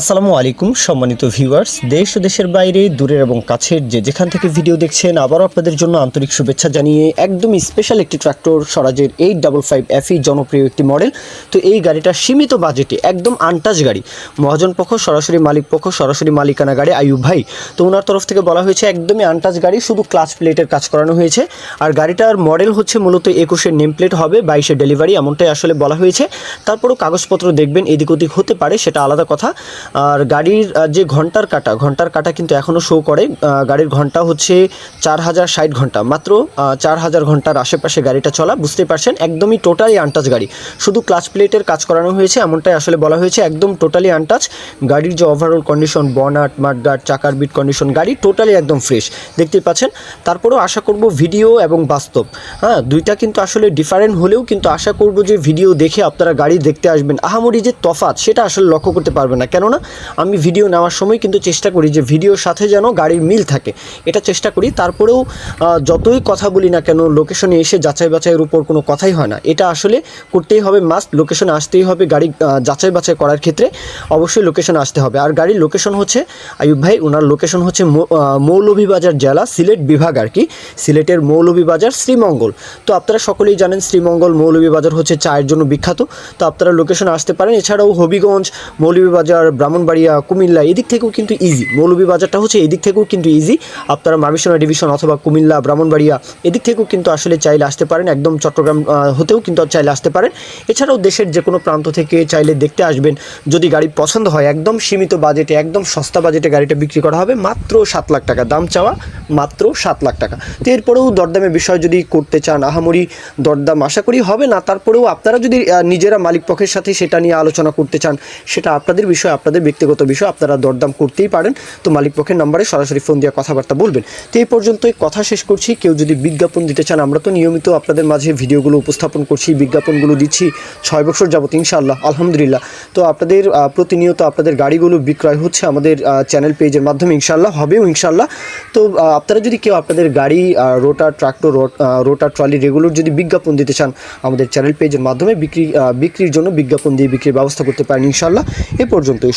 আসসালামু আলাইকুম, সম্মানিত ভিউয়ার্স। দেশ ও দেশের বাইরে, দূরের এবং কাছের যে যেখান থেকে ভিডিও দেখছেন, আবারও আপনাদের জন্য আন্তরিক শুভেচ্ছা জানিয়ে একদমই স্পেশাল একটি ট্রাক্টর স্বরাজের এইট ডাবল ফাইভ এফই জনপ্রিয় একটি মডেল তো এই গাড়িটা সীমিত বাজেটে একদম আনটাচ গাড়ি। মহাজন পক্ষ, সরাসরি মালিক পক্ষ, সরাসরি মালিকানা গাড়ি আয়ুব ভাই। তো ওনার তরফ থেকে বলা হয়েছে, একদমই আনটাচ গাড়ি, শুধু ক্লাচ প্লেটের কাজ করানো হয়েছে। আর গাড়িটার মডেল হচ্ছে মূলত একুশের নেম প্লেট হবে, বাইশে ডেলিভারি এমনটাই আসলে বলা হয়েছে। তারপরও কাগজপত্র দেখবেন, এদিক ওদিক হতে পারে, সেটা আলাদা কথা। আর গাড়ির যে ঘণ্টার কাটা ঘণ্টার কাটা কিন্তু এখনও শো করে গাড়ির ঘণ্টা হচ্ছে চার হাজার ষাট ঘণ্টা। মাত্র চার হাজার ঘণ্টার আশেপাশে গাড়িটা চলা বুঝতে পারছেন, একদমই টোটালি আনটাচ গাড়ি। শুধু ক্লাচ প্লেটের কাজ করানো হয়েছে, এমনটাই আসলে বলা হয়েছে, একদম টোটালি আনটাচ গাড়ির যে ওভারঅল কন্ডিশন বনাট মাঠগার্ড চাকার বিট কন্ডিশন গাড়ি টোটালি একদম ফ্রেশ দেখতে পাচ্ছেন? তারপরেও আশা করব ভিডিও এবং বাস্তব। হ্যাঁ দুইটা কিন্তু আসলে ডিফারেন্ট হলেও কিন্তু আশা করব যে ভিডিও দেখে আপনারা গাড়ি দেখতে আসবেন। আহামরি যে তফাৎ, সেটা আসলে লক্ষ্য করতে পারবেন না। কেননা আমি ভিডিও নেওয়ার সময় কিন্তু চেষ্টা করি যে ভিডিওর সাথে যেন গাড়ির মিল থাকে। এটা চেষ্টা করি, তারপরেও যতই কথা বলি না কেন লোকেশনে এসে যাচাই বাছাইয়ের উপর কোনো কথাই হয় না। এটা আসলে করতেই হবে মাস্ট লোকেশনে আসতেই হবে, গাড়ি যাচাই বাছাই করার ক্ষেত্রে অবশ্যই লোকেশনে আসতে হবে। আর গাড়ির লোকেশন হচ্ছে, আয়ুব ভাই ওনার লোকেশন হচ্ছে মৌলভীবাজার জেলা, সিলেট বিভাগ আর কি। সিলেটের মৌলভীবাজার, শ্রীমঙ্গল। তো আপনারা সকলেই জানেন, শ্রীমঙ্গল মৌলভীবাজার হচ্ছে চায়ের জন্য বিখ্যাত। তো আপনারা লোকেশনে আসতে পারেন। এছাড়াও হবিগঞ্জ মৌলভীবাজার ব্রাহ্মণবাড়িয়া, কুমিল্লা, এদিক থেকেও কিন্তু ইজি মৌলভীবাজারটা হচ্ছে এদিক থেকেও কিন্তু ইজি আপনারা মামিসোনা ডিভিশন অথবা কুমিল্লা, ব্রাহ্মণবাড়িয়া এদিক থেকেও কিন্তু আসলে চাইলে আসতে পারেন। একদম চট্টগ্রাম হতেও কিন্তু চাইলে আসতে পারেন। এছাড়াও দেশের যে কোনো প্রান্ত থেকে চাইলে দেখতে আসবেন। যদি গাড়ি পছন্দ হয়, একদম সীমিত বাজেটে, একদম সস্তা বাজেটে গাড়িটা বিক্রি করা হবে মাত্র সাত লাখ টাকা। দাম চাওয়া মাত্র সাত লাখ টাকা। তো এরপরেও দরদামের বিষয় যদি করতে চান, আহামরি দরদাম আশা করি হবে না। তারপরেও আপনারা যদি নিজেরা মালিক পক্ষের সাথে সেটা নিয়ে আলোচনা করতে চান, সেটা আপনাদের বিষয়, আপনাদের ব্যক্তিগত বিষয়, আপনারা দরদাম করতেই পারেন। তো মালিক পক্ষের নাম্বারে সরাসরি ফোন দিয়ে কথাবার্তা বলবেন। তো এই পর্যন্তই কথা শেষ করছি। কেউ যদি বিজ্ঞাপন দিতে চান, আমরা তো নিয়মিত আপনাদের মাঝে ভিডিওগুলো উপস্থাপন করছি, বিজ্ঞাপনগুলো দিচ্ছি। ছয় বছর যাবত ইনশাআল্লাহ, আলহামদুলিল্লাহ। তো আপনাদের প্রতিনিয়ত আপনাদের গাড়িগুলো বিক্রয় হচ্ছে আমাদের চ্যানেল পেজের মাধ্যমে ইনশাআল্লাহ, হবেও ইনশাআল্লাহ। তো আপনারা যদি কেউ আপনাদের গাড়ি rotor, tractor rotor, trolley regular যদি বিজ্ঞাপন দিতে চান, আমাদের চ্যানেল পেজের মাধ্যমে বিক্রি বিক্রির জন্য বিজ্ঞাপন দিয়ে বিক্রির ব্যবস্থা করতে পারেন ইনশাআল্লাহ। এ পর্যন্তই